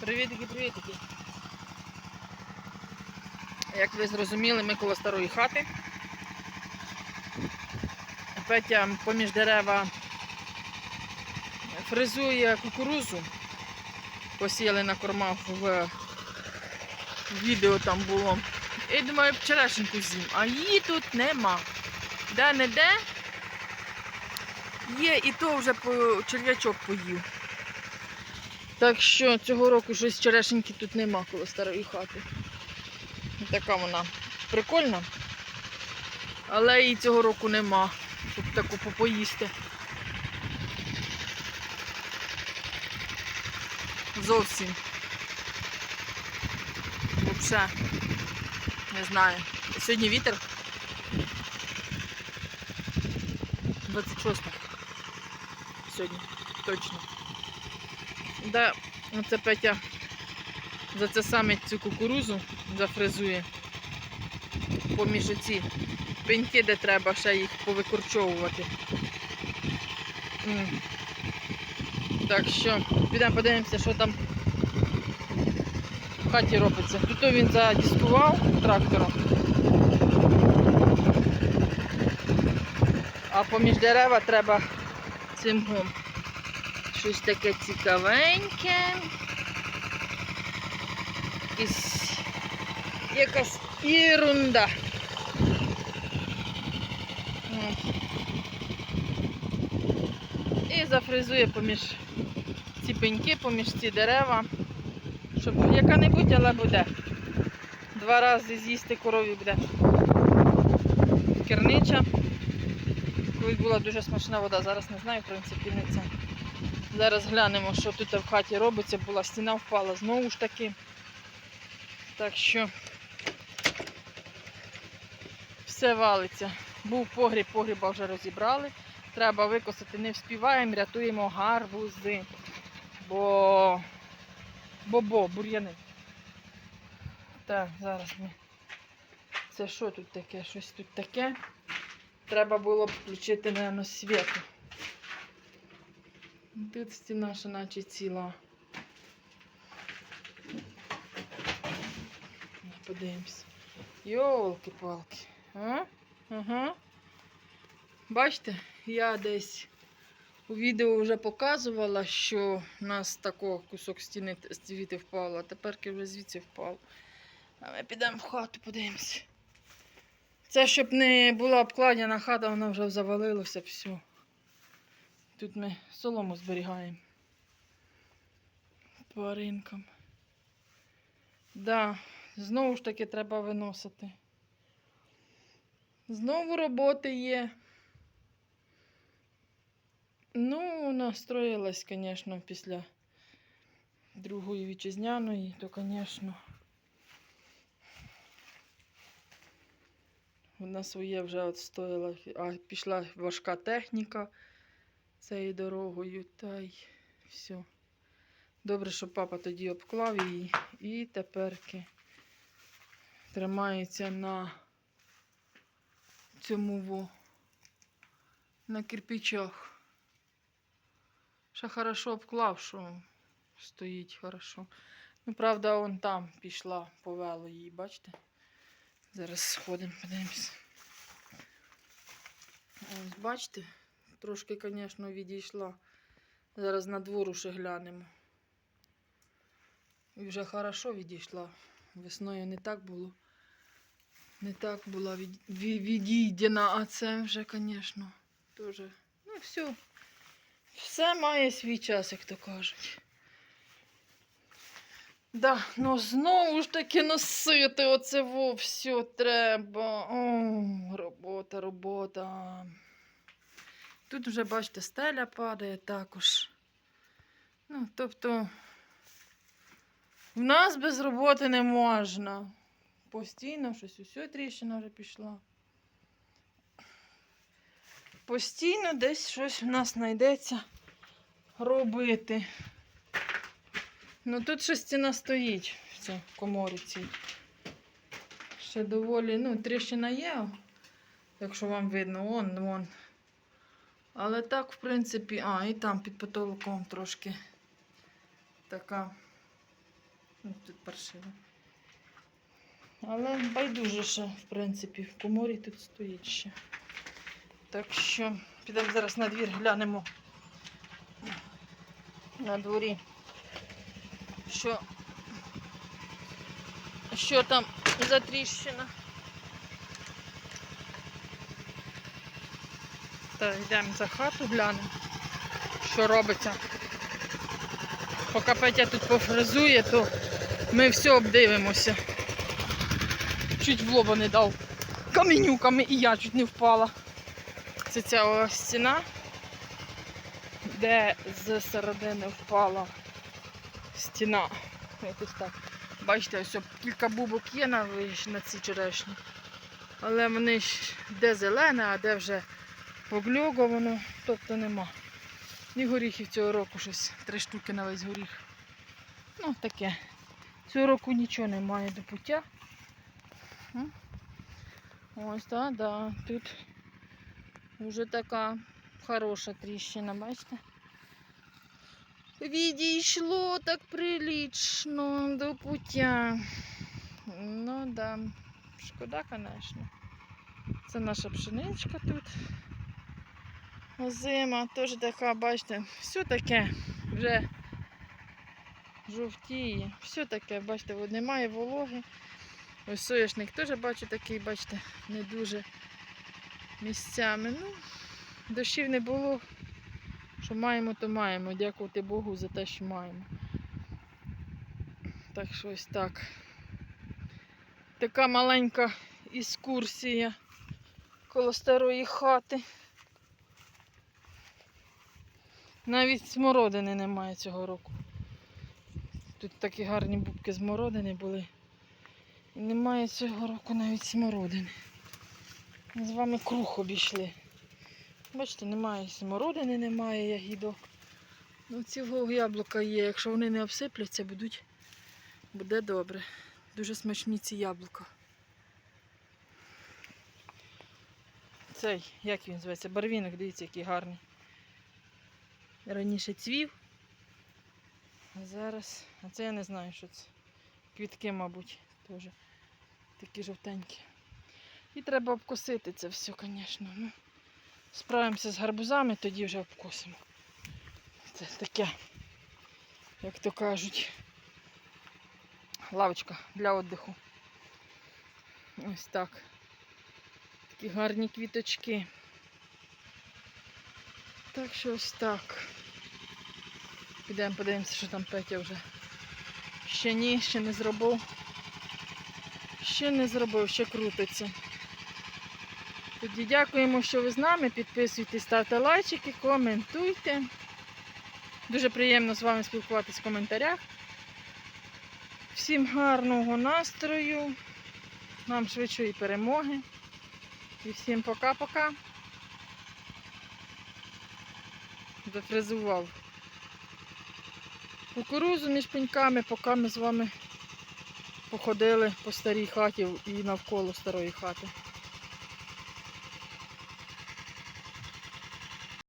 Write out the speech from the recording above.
Привітики, привітики. Як ви зрозуміли, ми коло старої хати. Петя поміж дерева фрезує кукурузу. Посіяли на кормах в відео там було. І думаю, вчорашеньку з'їм, а її тут нема. Де не де є, і то вже по черв'ячок поїв. Так що цього року щось черешеньки тут нема коло старої хати. Така вона прикольна. Але і цього року нема, щоб таку попоїсти. Зовсім. Взагалі. Не знаю. Сьогодні вітер. 26 сьогодні. Точно. Да, оце Петя за це саме цю кукурузу зафрезує. Поміж оці пеньки, де треба ще їх повикорчовувати. Так що, підемо подивимося, що там хаті робиться. Тут він задіскував трактором. А поміж дерева треба цим гом. Щось таке цікавеньке. Якась, якась ерунда. І зафризує поміж ці пеньки, поміж ці дерева. Щоб яка-небудь, але буде. Два рази з'їсти корові буде. Кернича. Колись була дуже смачна вода, зараз не знаю, в принципі, не це. Зараз глянемо, що тут в хаті робиться. Була стіна впала знову ж таки. Так що все валиться. Був погріб, погріба вже розібрали. Треба викосити, не вспіваємо, рятуємо гарбузи. Бо бобо, бур'яни. Так, зараз ми. Це що тут таке? Щось тут таке. Треба було б включити, мабуть, світло. Тут стіна ще наче ціла. Ну, Подивимось. Йолки-палки. Ага. Бачите, я десь у відео вже показувала, що у нас такого кусок стіни звідти впало, а тепер вже звідси впало. А ми підемо в хату, подивимося. Це щоб не була обкладена хата, вона вже завалилася, все. Тут ми солому зберігаємо. Тваринкам. Да, знову ж таки треба виносити. Знову роботи є. Ну, настроїлась, звісно, після Другої вітчизняної, то, звісно. Вона своє вже відстояла, а пішла важка техніка цією дорогою, та й все. Добре, що папа тоді обклав її і теперки тримається на цьому во, на кирпичах. Ще хорошо обклав, що стоїть хорошо. Ну, правда, он там пішла, повело її, бачите? Зараз сходимо, подивимось. Ось, бачите, трошки, звісно, відійшла. Зараз на двору ще глянемо. І вже хорошо відійшла. Весною не так було. Не так була від... ві- відійдена, а це вже, звісно, теж. Ну, все. Все має свій час, як то кажуть. Да, ну знову ж таки носити оце все треба. О, робота, робота. Тут вже, бачите, стеля падає також. Ну, тобто, в нас без роботи не можна. Постійно щось усе тріщина вже пішла. Постійно десь щось в нас знайдеться робити. Ну тут ще стіна стоїть в цій коморі цій. Ще доволі, ну, тріщина є, якщо вам видно, вон, вон. Але так, в принципі, а, і там під потолком трошки така. Ну, тут паршиво. Але байдуже ще, в принципі, в коморі тут стоїть ще. Так що підемо зараз на двір, глянемо на дворі, що, що там за тріщина. Та йдемо за хату, глянемо, що робиться. Поки Петя тут пофризує, то ми все обдивимося. Чуть в лоба не дав каменюками і я чуть не впала. Це ця стіна, де з середини впала стіна. Якось так. Бачите, ось кілька бубок є на, на цій черешні. Але вони ж де зелене, а де вже погльоговано, тобто нема. І горіхів цього року щось три штуки на весь горіх. Ну, таке. Цього року нічого немає до пуття. Ось, так, да. Тут вже така хороша тріщина, бачите? Відійшло так прилічно до пуття. Ну да, шкода, звісно. Це наша пшеничка тут. Зима теж така, бачите, все таке вже жовтіє, все таке, бачите, немає вологи. Ось соняшник теж бачу такий, бачите, не дуже місцями. Ну, дощів не було. Що маємо, то маємо. Дякувати Богу за те, що маємо. Так що ось так. Така маленька іскурсія коло старої хати. Навіть смородини немає цього року. Тут такі гарні бубки смородини були. І немає цього року навіть смородини. З вами круг обійшли. Бачите, немає смородини, немає ягідок. Ну, цього яблука є. Якщо вони не обсипляться, будуть, буде добре. Дуже смачні ці яблука. Цей, як він зветься? Барвінок, дивіться, який гарний. Раніше цвів. А зараз. А це я не знаю, що це. Квітки, мабуть, теж такі жовтенькі. І треба обкосити це все, звісно. Ну, справимося з гарбузами, тоді вже обкосимо. Це таке, як то кажуть, лавочка для віддиху. Ось так. Такі гарні квіточки. Так що ось так. Підемо подивимося, що там Петя вже. Ще ні, ще не зробив. Ще не зробив, ще крутиться. Тоді дякуємо, що ви з нами. Підписуйтесь, ставте лайчики, коментуйте. Дуже приємно з вами спілкуватись в коментарях. Всім гарного настрою, нам швидшої перемоги. І всім пока-пока. Зафрезував кукурузу між пеньками, поки ми з вами походили по старій хаті і навколо старої хати.